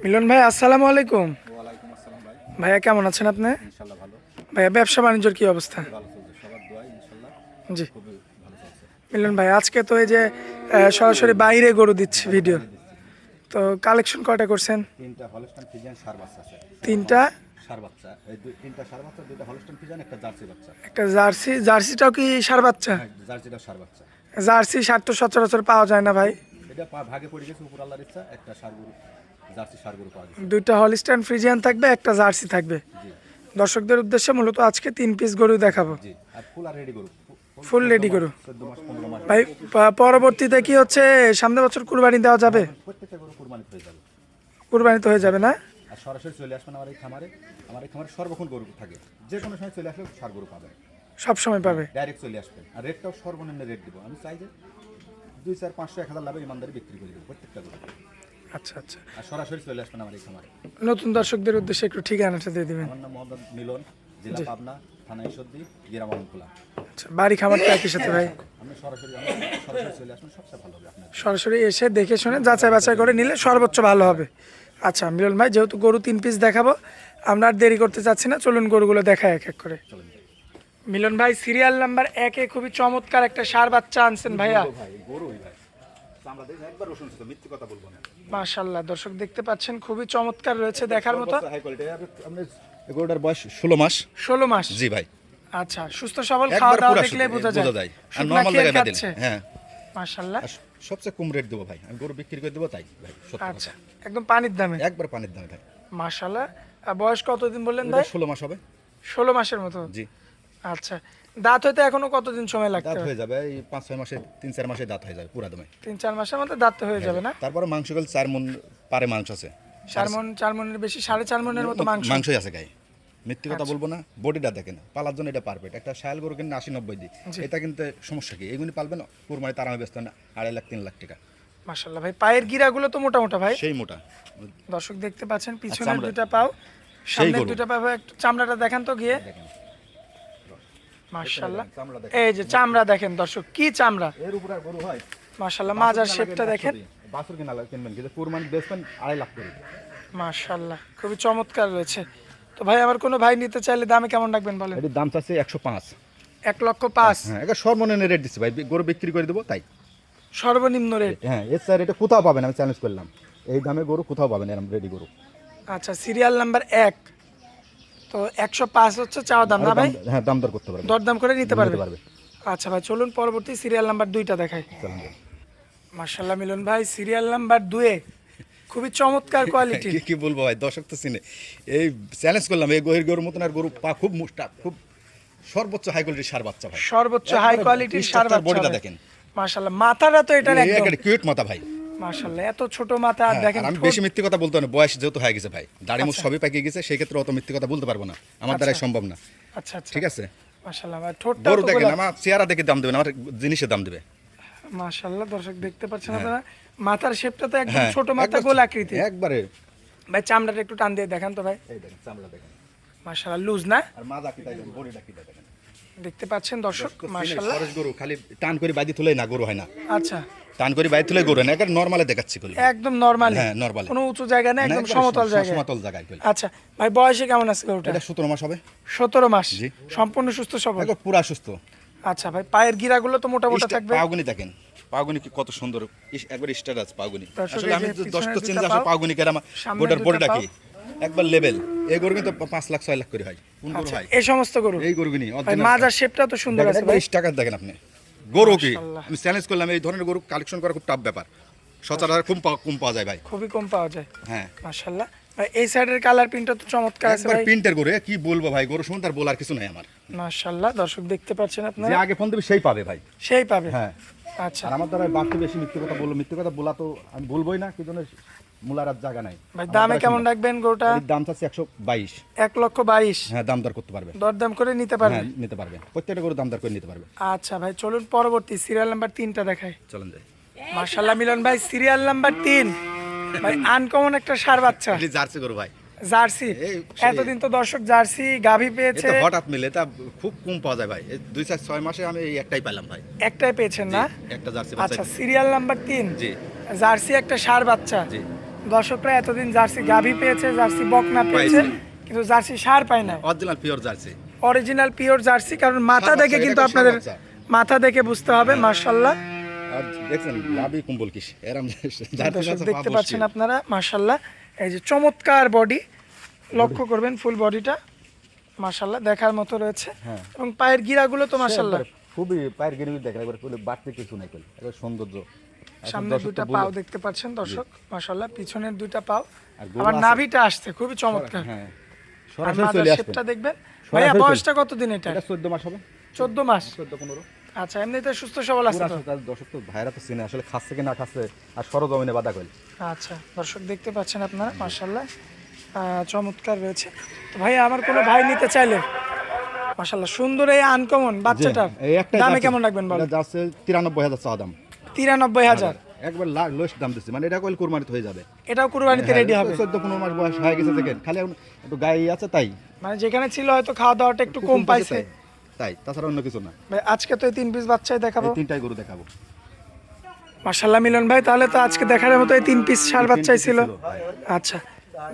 মিলন ভাই আসসালামু আলাইকুম। ভাইয়া কেমন আছেন আপনি? ভাইয়া ব্যবসা বাণিজ্যর কি অবস্থা? জি। মিলন ভাই আজকে তো এই যে সরাসরি বাইরে গরু দিচ্ছে ভিডিও তো কালেকশন কয়টা করছেন? তিনটা একটা জার্সি জার্সিটাও কি সার বাচ্চা? হ্যাঁ, জার্সি সার তো সচরাচর পাওয়া যায় না ভাই। এটা ভাগে পড়ে গেছে উপর আল্লাহর ইচ্ছা একটা সার জার্সি পাওয়া দুইটা হলিস্টান ফ্রিজিয়ান থাকবে একটা জার্সি থাকবে। দর্শকদের উদ্দেশ্যে মূলত আজকে তিন পিস গরু দেখাবো। জি আর ফুল আর রেডি গরু। ভাই পরবর্তীতে কি হচ্ছে? সামনে বছর কুরবানি দেওয়া যাবে? প্রত্যেকটা গরু কুরবানি হয়ে যাবে। কুরবানি তো হয়ে যাবে না? আর সরাসরি চলে আসবেন আমার এই খামারে। আমার এই খামারে সর্বক্ষণ গরু থাকে। যে কোনো সময় চলে আসলে সার গরু পাবেন। সব সময় পাবে? ডাইরেক্ট চলে আসবেন। আর রেটটাও সর্বনিম্ন রেট দিব। আমি চাই যে দুই চার পাঁচশো এক হাজার লাভে ইমানদারি বিক্রি করে দেবো প্রত্যেকটা গরু আচ্ছা আচ্ছা। আর সরাসরি চলে আসবেন আমার এই খামারে। নতুন দর্শকদের উদ্দেশ্যে একটু ঠিকানাটা দিয়ে দিবেন। আমার নাম মোহাম্মদ মিলন জেলা পাবনা থানা ঈশ্বরদী গ্রাম অঙ্কুলা আচ্ছা বাড়ি খামারটা একই সাথে ভাই? সরাসরি সরাসরি চলে আসবেন সবচেয়ে ভালো হবে আপনার সরাসরি এসে দেখে শুনে যাচাই বাছাই করে নিলে সর্বোচ্চ ভালো হবে। আচ্ছা মিলন ভাই যেহেতু গরু তিন পিস দেখাবো আমরা আর দেরি করতে চাচ্ছি না চলুন গরুগুলো দেখায় এক এক করে। মিলন ভাই সিরিয়াল নাম্বার একে খুবই চমৎকার একটা সার বাচ্চা আনছেন ভাইয়া। ভাই ভাই। চামড়া দেখে একবার রসুন ছিল মিথ্যে কথা বলব না। মাশাল্লাহ দর্শক দেখতে পাচ্ছেন খুবই চমৎকার রয়েছে দেখার মতো। হাই কোয়ালিটি আপনি গরুটার বয়স ষোলো মাস? ষোলো মাস? জি ভাই। আচ্ছা সুস্থ সবল খাওয়া দাওয়া দেখলে বোঝা বোঝা যায়। যায়। আর শুকনা নর্মাল দিলে হ্যাঁ। সবচেয়ে কম রেট দেবো ভাই। আমি গরু বিক্রি করে দেবো তাই ভাই আচ্ছা একদম পানির দামে? একবার পানির দামে ভাই। মাশাল্লাহ। আর বয়স কতদিন বললেন ভাই? ষোলো মাস হবে। ষোলো মাসের মতো। জি। আচ্ছা দাঁত হইতে এখনও কতদিন সময় লাগতে দাঁত হয়ে? যাবে এই পাঁচ ছয় মাসে তিন চার মাসে দাঁত হয়ে যাবে পুরা দমে। তিন চার মাসের মধ্যে দাঁত হয়ে যাবে না? তারপরে মাংস গেলে চার মন পারে মাংস আছে। চার মন চার মনের বেশি সাড়ে চার মনের মতো মাংস? মাংসই আছে গায়ে। মিথ্যে আচ্ছা। কথা বলব না বডিটা দেখেন পালার জন্য এটা পারফেক্ট একটা শায়াল গরু কিনে আশি নব্বই দিই। এটা কিন্তু সমস্যা কি? এগুলি পালবেন কুরমানি তার আমি ব্যস্ত না আড়াই লাখ তিন লাখ টাকা। মাশাল্লাহ ভাই পায়ের গিরাগুলো তো মোটা মোটা ভাই। সেই মোটা। দর্শক দেখতে পাচ্ছেন পিছনের চামড়া। দুইটা পাও সামনের গরু। দুইটা পাও একটু চামড়াটা দেখান তো গিয়ে। দেখেন। মাশাল্লাহ চামড়া এই যে চামড়া দেখেন দর্শক কি চামড়া? এর উপরে আর গরু হয়? মাশাল্লাহ মাজার শেপটা দেখেন। বাছুর কিনা কিনবেন কিন্তু কুরবানি বেচবেন আড়াই লাখ করে। মাশাল্লাহ খুবই চমৎকার রয়েছে। তো ভাই আমার কোনো ভাই নিতে চাইলে দামে কেমন রাখবেন বলেন? এটির দাম চাচ্ছে একশো পাঁচ। এক লক্ষ পাঁচ। হ্যাঁ এটা সর্বনিম্ন রেট দিচ্ছে ভাই গরু বিক্রি করে দেবো তাই। সর্বনিম্ন রেট হ্যাঁ এর স্যার এটা কোথাও পাবেন আমি চ্যালেঞ্জ করলাম। এই দামে গরু কোথাও পাবেন এরকম রেডি গরু। আচ্ছা সিরিয়াল নাম্বার এক। তো একশো পাঁচ হচ্ছে চাওয়া দাম না ভাই? হ্যাঁ দাম দর করতে পারবেন দরদাম করে নিতে পারবে? আচ্ছা ভাই চলুন পরবর্তী সিরিয়াল নাম্বার দুইটা দেখাই। মার্শাল্লাহ মিলন ভাই সিরিয়াল নাম্বার দুয়ে খুবই চমৎকার কোয়ালিটি কি বলব ভাই দর্শক তো চিনে। এই চ্যালেঞ্জ করলাম এই গহির গরুর মতন আর গরু পা খুব মুষ্টা খুব সর্বোচ্চ হাই কোয়ালিটির সার বাচ্চা ভাই। সর্বোচ্চ হাই কোয়ালিটির সার বডিটা দেখেন। মার্শাল্লাহ মাথাটা তো এটার একদম। কিউট মাথা ভাই। মার্শাল্লাহ এত ছোট মাথা হ্যাঁ, দেখেন আমি বেশি মিথ্যে কথা বলতে না বয়স যেহেতু হয়ে গেছে ভাই। দাড়ি মুখ সবই পাকিয়ে গেছে সেই ক্ষেত্রে অত মিথ্যে কথা বলতে পারব না। আমার দ্বারাই সম্ভব না। আচ্ছা আচ্ছা। ঠিক আছে? মার্শাল্লাহ ভাই ঠোঁটটা গরু দেখেন আমার চেহারা দেখে দাম দেবেন আমার জিনিসের দাম দেবে। মার্শাল্লাহ দর্শক দেখতে পাচ্ছেন আপনারা মাথার শেপটা তো একদম হ্যাঁ ছোট মাথা গোল আকৃতি একবারে। ভাই চামড়াটা একটু টান দিয়ে দেখান তো ভাই। এই দেখেন চামড়া দেখেন। মার্শাল্লাহ লুজ না? আর মাজা কি দেখেন বডিটা কি দেখেন? দেখতে পাচ্ছেন দর্শক মার্শাল্লাহ সরস গরু খালি টান করে বাইদি তুলে না গরু হয় না। আচ্ছা। টান করে বাইদি তুলে গরু না একবার নর্মালে দেখাচ্ছি কলি একদম নরমালি? হ্যাঁ, normally। কোনো উঁচু জায়গা না একদম সমতল সম- জায়গায়। সমতল জায়গায় কলি আচ্ছা ভাই বয়সে কেমন আছে গরুটা? এটা সতেরো মাস হবে। সতেরো মাস। জি। সম্পূর্ণ সুস্থ সবল? একবার পুরা সুস্থ। আচ্ছা ভাই পায়ের গিরাগুলো তো মোটা মোটা থাকবে? পাগুনি দেখেন। পাগুনি কি কত সুন্দর। একবার আছে পাগুনি। আসলে আমি যে তো পাও, আসলে পাগুনি সামনের গোটার দুইটা বডিটা পাও। কি একবার লেভেল এই গরু কিন্তু পাঁচ লাখ ছয় লাখ করে হয়। আচ্ছা এই সমস্ত গরু? এই গরুগুনি মাজার শেপটা তো সুন্দর আছে ভাই। টাকা দেখেন আপনি। গরু কি? আমি চ্যালেঞ্জ করলাম এই ধরনের গরু কালেকশন করা খুব টাফ ব্যাপার। সচরাচর খুব কম পাওয়া যায় ভাই। খুবই কম পাওয়া যায়। হ্যাঁ। মাশাল্লাহ ভাই এই সাইডের কালার প্রিন্টটা তো চমৎকার আছে ভাই। প্রিন্টের গরু কি বলব ভাই? গরু তার বলার কিছু নাই আমার। মাশাল্লাহ দর্শক দেখতে পাচ্ছেন যে আগে ফোন দেবে সেই পাবে ভাই। সেই পাবে। হ্যাঁ। আচ্ছা। আর আমার দ্বারা বাড়তি বেশি মিথ্যে কথা বলল মিথ্যে কথা বলা তো আমি বলবোই না কি জন্য মূলার আর জায়গা নাই। ভাই দামে কেমন রাখবেন গরুটা? দাম চাচ্ছে একশো বাইশ। এক লক্ষ বাইশ? হ্যাঁ দাম দর করতে পারবে। দরদাম করে নিতে পারবেন হ্যাঁ নিতে পারবে। প্রত্যেকটা গরু দাম দর করে নিতে পারবে। আচ্ছা ভাই চলুন পরবর্তী সিরিয়াল নাম্বার তিনটা দেখাই। চলেন যাই। মার্শাল্লাহ মিলন ভাই সিরিয়াল নাম্বার তিন। ভাই আনকমন একটা সার বাচ্চা। জার্সি গরু ভাই। জার্সি? এতদিন তো দর্শক জার্সি গাভী পেয়েছে। হঠাৎ মিলে তা খুব কম পাওয়া যায় ভাই। দুই চার ছয় মাসে আমি এই একটাই পেলাম ভাই। একটাই পেয়েছেন না? একটা জার্সি আচ্ছা সিরিয়াল নাম্বার তিন। জি। জার্সি একটা সার বাচ্চা। জি। দর্শকরা এতদিন জার্সি গাভী পেয়েছে জার্সি বকনা পেয়েছে কিন্তু জার্সি সার পায় না original pure Jersey. Original pure Jersey কারণ মাথা দেখে কিন্তু আপনাদের মাথা দেখে বুঝতে হবে মার্শাল্লাহ কিস? এরম দেখতে পাচ্ছেন আপনারা মার্শাল্লাহ এই যে চমৎকার বডি লক্ষ্য করবেন ফুল বডিটা মার্শাল্লাহ দেখার মতো রয়েছে। হ্যাঁ। এবং পায়ের গিরাগুলো তো মার্শাল্লাহ খুবই পায়ের গিরিবি দেখেন একবার বাড়তে কিছু নাই সৌন্দর্য। সামনে বলে- পাও দেখতে পাচ্ছেন দর্শক মার্শাল্লাহ পিছনের দুইটা পাও। আর আবার নাভিটা আসছে খুবই চমৎকার। হ্যাঁ। সরাসরি চলে আসবে। শেপটা দেখবেন। ভাইয়া বয়সটা কতদিন এটা এটা 14 মাস হবে। চোদ্দ মাস। 14 15 আচ্ছা এমনিতে সুস্থ সবল আছে তো? দর্শক তো ভাইরা তো চিনে আসলে খাচ্ছে কি না খাচ্ছে আর সরজমিনে বাধা কইল। আচ্ছা দর্শক দেখতে পাচ্ছেন আপনারা চমৎকার রয়েছে। তো ভাই আমার কোনো ভাই নিতে চাইলে মার্শাল্লাহ সুন্দর এই আনকমন বাচ্চাটার দামে কেমন রাখবেন বলো এটা যাচ্ছে 93000 চাওয়া দাম। তিরানব্বই হাজার। একবার লোয়েস্ট দাম দিচ্ছে। মানে এটা কইল কুরবানিতে হয়ে যাবে। এটাও কুরবানিতে রেডি হবে। 14 15 মাস বয়স হয়ে গেছে দেখেন খালি এখন একটু গায়ে আছে তাই। মানে যেখানে ছিল হয়তো খাওয়া দাওয়াটা একটু কম পাইছে। তাই। তাছাড়া অন্য কিছু না। ভাই আজকে তো এই তিন পিস বাচ্চাই দেখাবো। তিনটাই গরু দেখাবো। মার্শাল্লাহ মিলন ভাই তাহলে তো আজকে দেখার মতো এই তিন পিস সার বাচ্চাই ছিল। আচ্ছা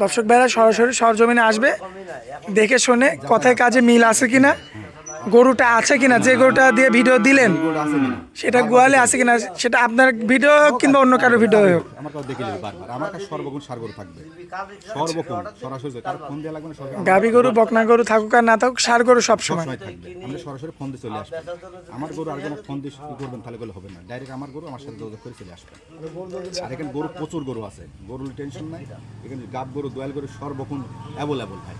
দর্শক ভাইরা সরাসরি সরজমিনে আসবে। দেখে শুনে কথায় কাজে মিল আছে কিনা? গরুটা আছে কিনা যে গরুটা দিয়ে ভিডিও দিলেন সেটা গোয়ালে আছে কিনা সেটা আপনার ভিডিও কিংবা অন্য কারও ভিডিও? হোক গাভী গরু বকনা গরু থাকুক আর না থাকুক সার গরু সবসময় সরাসরি ফোন দিয়ে চলে আসবেন। আমার গরু আর কোনো ফোন দিয়ে করবেন তাহলে গেলে হবে না। ডাইরেক্ট আমার গরু আমার সাথে যোগাযোগ করে চলে আসবেন। আর এখানে গরু প্রচুর গরু আছে। গরুর টেনশন নাই। এখানে গাব গরু দোয়াল গরু সর্বক্ষণ অ্যাভেলেবল ভাই।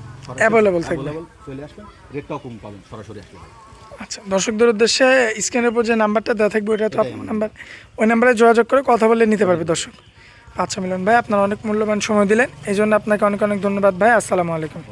Available থাকবে। অ্যাভেলেবল চলে আসবেন রেটটাও কম পাবেন সরাসরি আসলে আচ্ছা দর্শকদের উদ্দেশ্যে স্ক্রিনের উপর যে নাম্বারটা দেওয়া থাকবে ওটা তো আপনার নাম্বার ওই নাম্বারে যোগাযোগ করে কথা বলে নিতে পারবে দর্শক। আচ্ছা মিলন ভাই আপনার অনেক মূল্যবান সময় দিলেন। এই জন্য আপনাকে অনেক অনেক ধন্যবাদ ভাই। আসসালামু আলাইকুম।